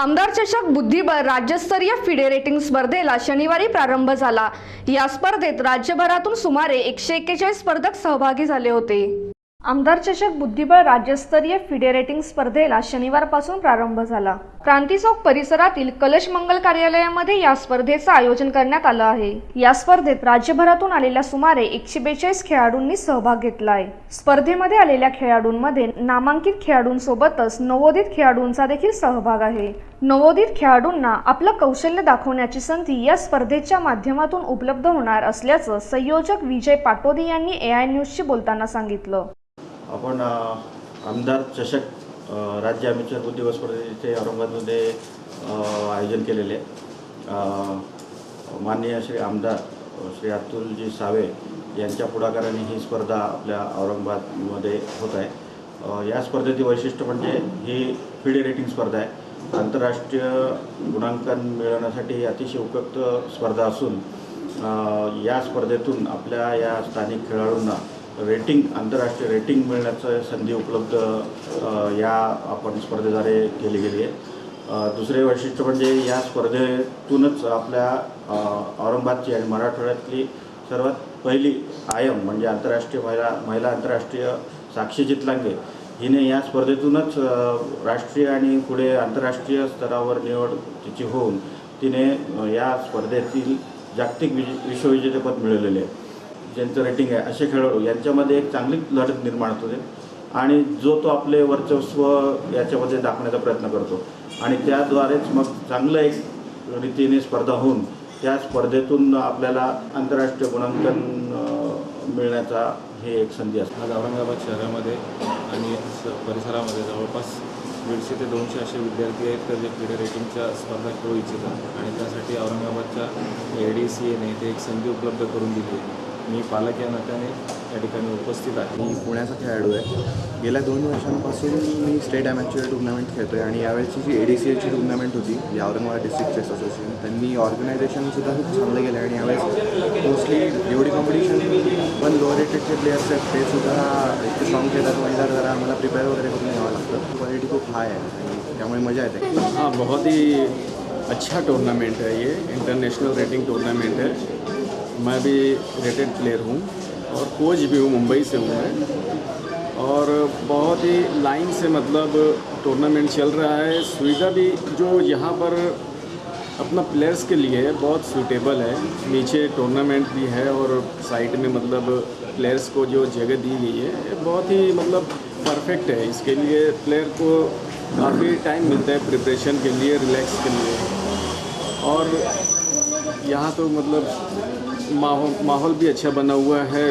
आमदार चषक बुद्धिबळ राज्यस्तरीय फिडे रेटिंग स्पर्धेला शनिवारी प्रारंभ झाला. या स्पर्धेत राज्यभरातून सुमारे एकशे एक्केचाळीस स्पर्धक सहभागी झाले होते. आमदार चषक बुद्धिबळ राज्यस्तरीय फिडे रेटिंग स्पर्धेला शनिवारपासून प्रारंभ झाला. क्रांती चौक परिसरातील कलश मंगल कार्यालयामध्ये या स्पर्धेचं आयोजन करण्यात आलं आहे. या स्पर्धेत राज्यभरातून आलेल्या सुमारे एकशे बेचाळीस खेळाडूंनी सहभाग घेतला आहे. स्पर्धेमध्ये आलेल्या खेळाडूंमध्ये नामांकित खेळाडूंसोबतच नवोदित खेळाडूंचा देखील सहभाग आहे. नवोदित खेळाडूंना आपलं कौशल्य दाखवण्याची संधी या स्पर्धेच्या माध्यमातून उपलब्ध होणार असल्याचं संयोजक विजय पाटोदी यांनी ए आय न्यूजशी बोलताना सांगितलं. आपण आमदार चषक राज्य अमेचर बुद्धिबळ स्पर्धेचे औरंगाबादमध्ये आयोजन केलेले आहे. माननीय श्री आमदार श्री अतुलजी सावे यांच्या पुढाकाराने ही स्पर्धा आपल्या औरंगाबादमध्ये होत आहे या स्पर्धेचे वैशिष्ट्य म्हणजे ही फिडे रेटिंग स्पर्धा आहे आंतरराष्ट्रीय गुणांकन मिळवण्यासाठी ही अतिशय उपयुक्त स्पर्धा असून या स्पर्धेतून आपल्या या स्थानिक खेळाडूंना रेटिंग आंतरराष्ट्रीय रेटिंग मिळण्याचं संधी उपलब्ध या आपण स्पर्धेद्वारे केली गेली आहे. दुसरे वैशिष्ट्य म्हणजे या स्पर्धेतूनच आपल्या औरंगाबादची आणि मराठवाड्यातली सर्वात पहिली आयम म्हणजे आंतरराष्ट्रीय महिला महिला आंतरराष्ट्रीय साक्षी चितलांगे हिने या स्पर्धेतूनच राष्ट्रीय आणि पुढे आंतरराष्ट्रीय स्तरावर निवड तिची होऊन तिने या स्पर्धेतील जागतिक विज विश्वविजेतेपद मिळवलेले आहे. ज्यांचं रेटिंग आहे असे खेळाडू यांच्यामध्ये एक चांगली लढत निर्माण होते. आणि जो तो आपले वर्चस्व याच्यामध्ये दाखवण्याचा प्रयत्न करतो. आणि त्याद्वारेच मग चांगलं एक रीतीने स्पर्धा होऊन त्या स्पर्धेतून आपल्याला आंतरराष्ट्रीय गुणांकन मिळण्याचा हे एक संधी असते. आज औरंगाबाद शहरामध्ये आणि स- परिसरामध्ये जवळपास दीडशे ते दोनशे असे विद्यार्थी आहेत तर जे क्रीडा रेटिंगच्या स्पर्धा खेळू इच्छितात. आणि त्यासाठी औरंगाबादच्या ए डी सी एने ते एक संधी उपलब्ध करून दिली आहे. मी पालक या नात्याने या ठिकाणी उपस्थित आहे. मी पुण्याचा खेळाडू आहे. गेल्या दोन वर्षांपासून मी स्टेट अमॅच्युअर टुर्नामेंट खेळतो आहे आणि यावेळची जी ए डी सी एची टुर्नामेंट होती जी औरंगाबाद डिस्ट्रिक्ट चेस असोसिएशन त्यांनी ऑर्गनायझेशनसुद्धा खूप चांगलं केलं आणि यावेळेस मोस्टली एवढी कॉम्पिटिशन पण लोअर रेटेडचे प्लेयर्स आहेत ते सुद्धा इतके स्ट्रॉंग खेळतात. महिला जरा आम्हाला प्रिपेअर वगैरे करून घ्यावं लागतं. क्वालिटी खूप हाय आहे आणि त्यामुळे मजा येते. हाँ बहुत ही अच्छा टूर्नामेंट है ये. इंटरनेशनल रेटिंग टूर्नामेंट है मैं भी रेटेड प्लेयर हूँ और कोच भी हूँ, मुंबई से हूँ मैं। और बहुत ही लाइन से मतलब टूर्नामेंट चल रहा है। सुविधा भी जो यहाँ पर अपना प्लेयर्स के लिए बहुत सूटेबल है। नीचे टूर्नामेंट भी है और साइड में मतलब प्लेयर्स को जो जगह दी गई है बहुत ही मतलब परफेक्ट है। इसके लिए प्लेयर को काफ़ी टाइम मिलता है प्रिपरेशन के लिए रिलैक्स के लिए। और यहाँ तो मतलब माहौल माहौल भी अच्छा बना हुआ है।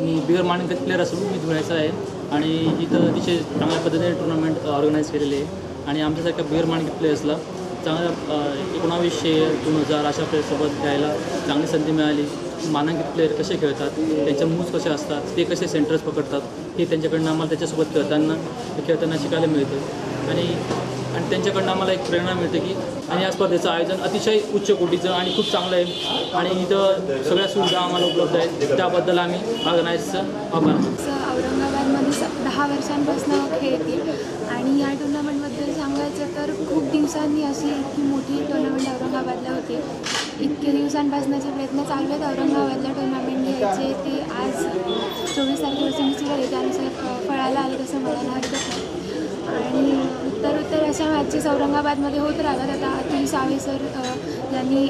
मी बिगर मानांकित प्लेअर असून मी धुळ्याचा आहे आणि इथं अतिशय चांगल्या पद्धतीने टुर्नामेंट ऑर्गनाईज केलेली आहे. आणि आमच्यासारख्या बिगर माणिक प्लेयर्सला चांगल्या एकोणावीसशे दोन हजार अशा प्लेयर्ससोबत घ्यायला चांगली संधी मिळाली. मानांकित प्लेयर कसे खेळतात त्यांच्या मूव्स कसे असतात ते कसे सेंटर्स पकडतात हे त्यांच्याकडनं आम्हाला त्याच्यासोबत खेळताना खेळताना शिकायला मिळतं. आणि आणि त्यांच्याकडनं आम्हाला एक प्रेरणा मिळते की आणि या स्पर्धेचं आयोजन अतिशय उच्च कोटीचं आणि खूप चांगलं आहे. आणि इथं सगळ्या सुविधा आम्हाला उपलब्ध आहेत. त्याबद्दल आम्ही ऑर्गनाईजचं आभार औरंगाबादमध्ये दहा वर्षांपासून खेळते आणि या टुर्नामेंटबद्दल सांगायचं तर खूप दिवसांनी अशी इतकी मोठी टुर्नामेंट औरंगाबादला होते. इतके दिवसांपासूनचे प्रयत्न चालू आहेत औरंगाबादला टुर्नामेंट घ्यायचे. ते आज चोवीस तारखेपासून निश्चित आहे त्यानुसार फळाला आले तसं म्हणायला हरकत नाही आणि उत्तर उत्तर अशा मॅचेस औरंगाबादमध्ये होत राहतात. आता अतुल सावे सर यांनी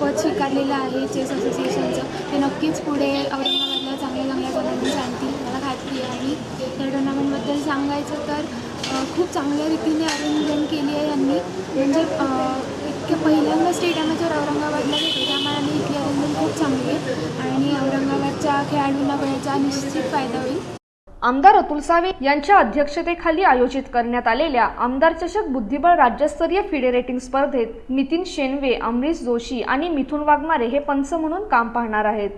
पद स्वीकारलेलं आहे चेस असोसिएशनचं. ते नक्कीच पुढे औरंगाबादला चांगल्या चांगल्या पदांनी आणतील मला खात्री आहे. आणि या टुर्नामेंटबद्दल सांगायचं तर खूप चांगल्या रीतीने अरेंजमेंट केली आहे यांनी. म्हणजे इतक्या पहिल्यांदा स्टेट अमॅचर औरंगाबादला घेतो त्यामुळे आम्ही इथली अरेंजमेंट खूप चांगली. आहे आणि औरंगाबादच्या खेळाडूंना वेळेचा निश्चित फायदा होईल. आमदार अतुल सावे यांच्या अध्यक्षतेखाली आयोजित करण्यात आलेल्या आमदार चषक बुद्धिबळ राज्यस्तरीय फिडेरेटिंग स्पर्धेत नितीन शेनवे अमरीश जोशी आणि मिथुन वाघमारे हे पंच म्हणून काम पाहणार आहेत.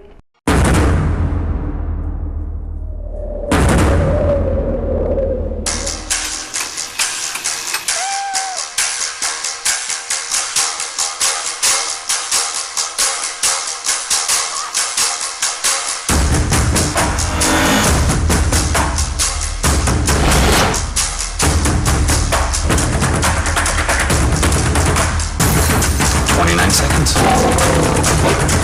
29 seconds.